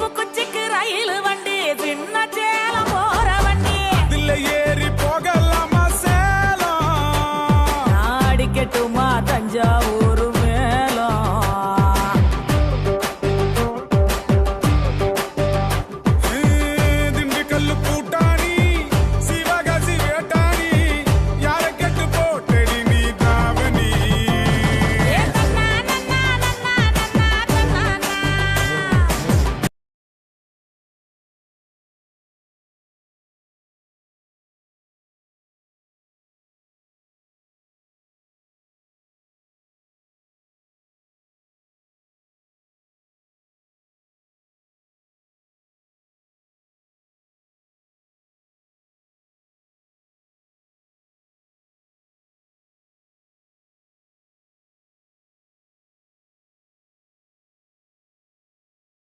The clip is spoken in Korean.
벚꽃